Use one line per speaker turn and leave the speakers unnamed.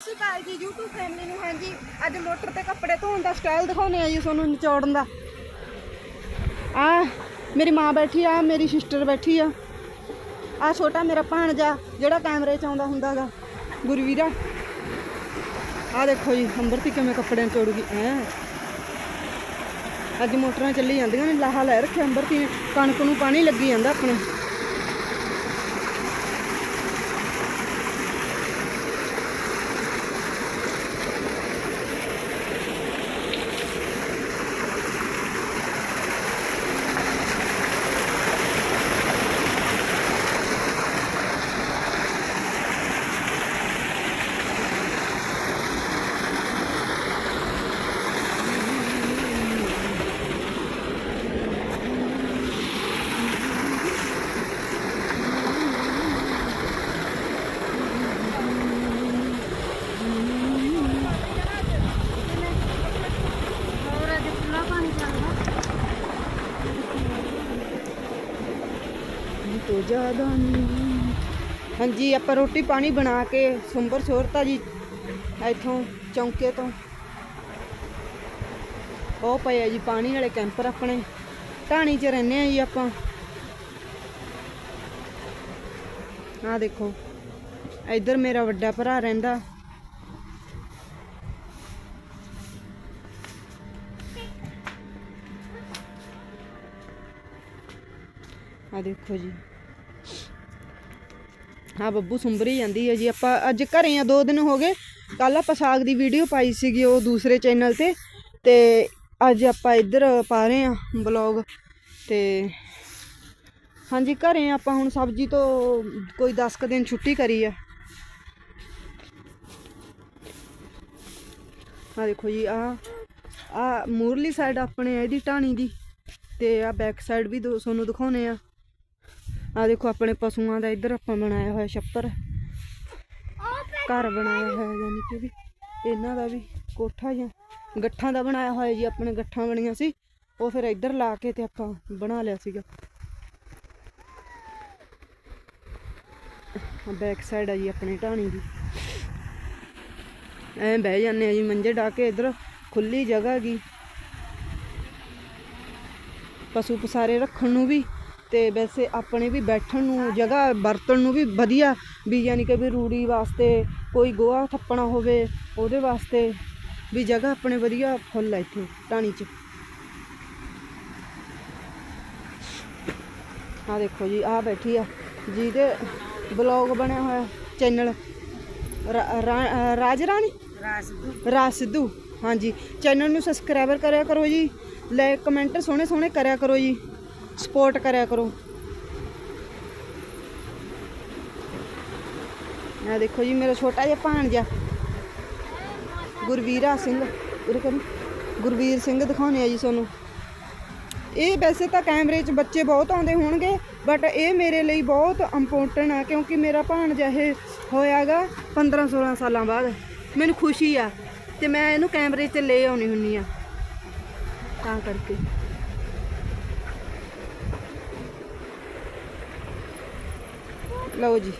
ਸਤਿ ਸ਼੍ਰੀ ਅਕਾਲ ਜੀ, YouTube family ਨੂੰ। ਹਾਂਜੀ, ਅੱਜ ਮੋਟਰ ਤੇ ਕੱਪੜੇ ਧੋਣ ਦਾ ਸਟਾਈਲ ਦਿਖਾਉਣੇ ਆ ਜੀ ਤੁਹਾਨੂੰ ਨਿਚੋੜਨ ਦਾ। ਆ, ਮੇਰੀ ਮਾਂ ਬੈਠੀ ਆ, ਮੇਰੀ ਸਿਸਟਰ ਬੈਠੀ ਆ। ਆ ਛੋਟਾ ਮੇਰਾ ਭਾਣਜਾ, ਜਿਹੜਾ ਕੈਮਰੇ 'ਚ ਆਉਂਦਾ ਹੁੰਦਾਗਾ ਗੁਰਵੀਰਾ। ਆ ਦੇਖੋ ਜੀ ਅੰਬਰ ਅੰਬਰਤੀ ਕਿਵੇਂ ਕੱਪੜੇ ਨਿਚੋੜੂਗੀ ਐ। ਅੱਜ ਮੋਟਰਾਂ ਚੱਲੀ ਜਾਂਦੀਆਂ ਨੇ, ਲਾਹਾ ਲੈ ਰੱਖਿਆ ਅੰਬਰਤੀ ਨੇ ਕਣਕ ਨੂੰ ਪਾਣੀ ਲੱਗੀ ਜਾਂਦਾ ਆਪਣੇ। ਤੋਂ ਜ਼ਿਆਦਾ ਨਹੀਂ ਹਾਂਜੀ, ਆਪਾਂ ਰੋਟੀ ਪਾਣੀ ਬਣਾ ਕੇ ਸੁੰਬਰ ਛੋਰਤਾ ਜੀ ਇੱਥੋਂ ਚੌਂਕੇ ਤੋਂ। ਉਹ ਪਏ ਆ ਜੀ ਪਾਣੀ ਵਾਲੇ ਕੈਂਪਰ ਆਪਣੇ। ਢਾਣੀ 'ਚ ਰਹਿੰਦੇ ਆ ਜੀ ਆਪਾਂ। ਆਹ ਦੇਖੋ, ਇੱਧਰ ਮੇਰਾ ਵੱਡਾ ਭਰਾ ਰਹਿੰਦਾ। ਆ ਦੇਖੋ ਜੀ। ਹਾਂ ਬੱਬੂ ਸੁੰਬਰੀ ਜਾਂਦੀ ਹੈ ਜੀ। ਆਪਾਂ ਅੱਜ ਘਰੇ ਆ, ਦੋ ਦਿਨ ਹੋ ਗਏ। ਕੱਲ ਆਪਾਂ ਸਾਗ ਦੀ ਵੀਡੀਓ ਪਾਈ ਸੀਗੀ ਉਹ ਦੂਸਰੇ ਚੈਨਲ ਤੇ। ਤੇ ਅੱਜ ਆਪਾਂ ਇੱਧਰ ਪਾ ਰਹੇ ਆ ਬਲੌਗ ਤੇ ਹਾਂਜੀ, ਘਰੇ ਆਪਾਂ ਹੁਣ ਸਬਜ਼ੀ ਤੋਂ ਕੋਈ 10 ਕੁ ਦਿਨ ਛੁੱਟੀ ਕਰੀ ਆ। ਆ ਦੇਖੋ ਜੀ ਆ ਆ ਮੂਰਲੀ ਸਾਈਡ ਆਪਣੇ ਆ, ਇਹਦੀ ਢਾਣੀ ਦੀ। ਤੇ ਆ ਬੈਕ ਸਾਈਡ ਵੀ ਦੋ- ਤੁਹਾਨੂੰ ਦਿਖਾਉਨੇ ਆ। ਆ ਦੇਖੋ, ਆਪਣੇ ਪਸ਼ੂਆਂ ਦਾ ਇੱਧਰ ਆਪਾਂ ਬਣਾਇਆ ਹੋਇਆ ਛੱਪਰ। ਘਰ ਬਣਾਇਆ ਹੋਇਆ ਯਾਨੀ ਕਿ ਵੀ। ਇਹਨਾਂ ਦਾ ਵੀ ਕੋਠਾ ਜਾਂ ਗੱਠਾਂ ਦਾ ਬਣਾਇਆ ਹੋਇਆ ਜੀ, ਆਪਣੇ ਗੱਠਾਂ ਬਣੀਆਂ ਸੀ। ਉਹ ਫਿਰ ਇੱਧਰ ਲਾ ਕੇ ਤੇ ਆਪਾਂ ਬਣਾ ਲਿਆ ਸੀਗਾ। ਬੈਕ ਸਾਈਡ ਆ ਜੀ, ਆਪਣੀ ਢਾਣੀ ਦੀ। ਐਂ ਬਹਿ ਜਾਂਦੇ ਆ ਜੀ, ਮੰਜੇ ਢਾ ਕੇ ਇੱਧਰ ਖੁੱਲੀ ਜਗ੍ਹਾ ਗੀ। ਪਸ਼ੂ ਪਸਾਰੇ ਰੱਖਣ ਨੂੰ ਵੀ ਤੇ ਵੈਸੇ ਆਪਣੇ ਵੀ ਬੈਠਣ ਨੂੰ ਜਗ੍ਹਾ ਵਰਤਣ ਨੂੰ ਵੀ ਵਧੀਆ ਵੀ ਯਾਨੀ ਕਿ ਵੀ ਰੂੜੀ ਵਾਸਤੇ ਕੋਈ ਗੋਹਾ ਥੱਪਣਾ ਹੋਵੇ ਉਹਦੇ ਵਾਸਤੇ ਵੀ ਜਗ੍ਹਾ ਆਪਣੇ ਵਧੀਆ ਫੁੱਲ ਹੈ ਇੱਥੇ ਢਾਣੀ 'ਚ। ਆ ਦੇਖੋ ਜੀ ਆ ਬੈਠੀ ਆ ਜਿਹਦੇ ਬਲੌਗ ਬਣਿਆ ਹੋਇਆ ਚੈਨਲ। ਰਾਜ ਰਾਣੀ? ਰਾਜ ਸਿੱਧੂ ਹਾਂਜੀ। ਚੈਨਲ ਨੂੰ ਸਬਸਕ੍ਰਾਈਬਰ ਕਰਿਆ ਕਰੋ ਜੀ ਲਾਈਕ ਕਮੈਂਟ ਸੋਹਣੇ ਸੋਹਣੇ ਕਰਿਆ ਕਰੋ ਜੀ। ਸਪੋਰਟ ਕਰਿਆ ਕਰੋ। ਆ ਦੇਖੋ ਜੀ, ਮੇਰਾ ਛੋਟਾ ਜਿਹਾ ਭਾਣਜਾ ਗੁਰਵੀਰਾ ਸਿੰਘ ਉਰੇ ਕਰੀ ਗੁਰਵੀਰ ਸਿੰਘ ਦਿਖਾਉਣੇ ਆ ਜੀ ਤੁਹਾਨੂੰ। ਇਹ ਵੈਸੇ ਤਾਂ ਕੈਮਰੇ 'ਚ ਬੱਚੇ ਬਹੁਤ ਆਉਂਦੇ ਹੋਣਗੇ ਬਟ ਇਹ ਮੇਰੇ ਲਈ ਬਹੁਤ ਇੰਪੋਰਟੈਂਟ ਆ, ਕਿਉਂਕਿ ਮੇਰਾ ਭਾਣਜਾ ਇਹ ਹੋਇਆਗਾ 15 16 ਸਾਲਾਂ ਬਾਅਦ। ਮੈਨੂੰ ਖੁਸ਼ੀ ਆ, ਤੇ ਮੈਂ ਇਹਨੂੰ ਕੈਮਰੇ 'ਚ ਲੈ ਆਉਣੀ ਹੁੰਨੀ ਆ। ਤਾਂ ਕਰਕੇ। ਲਓ ਜੀ।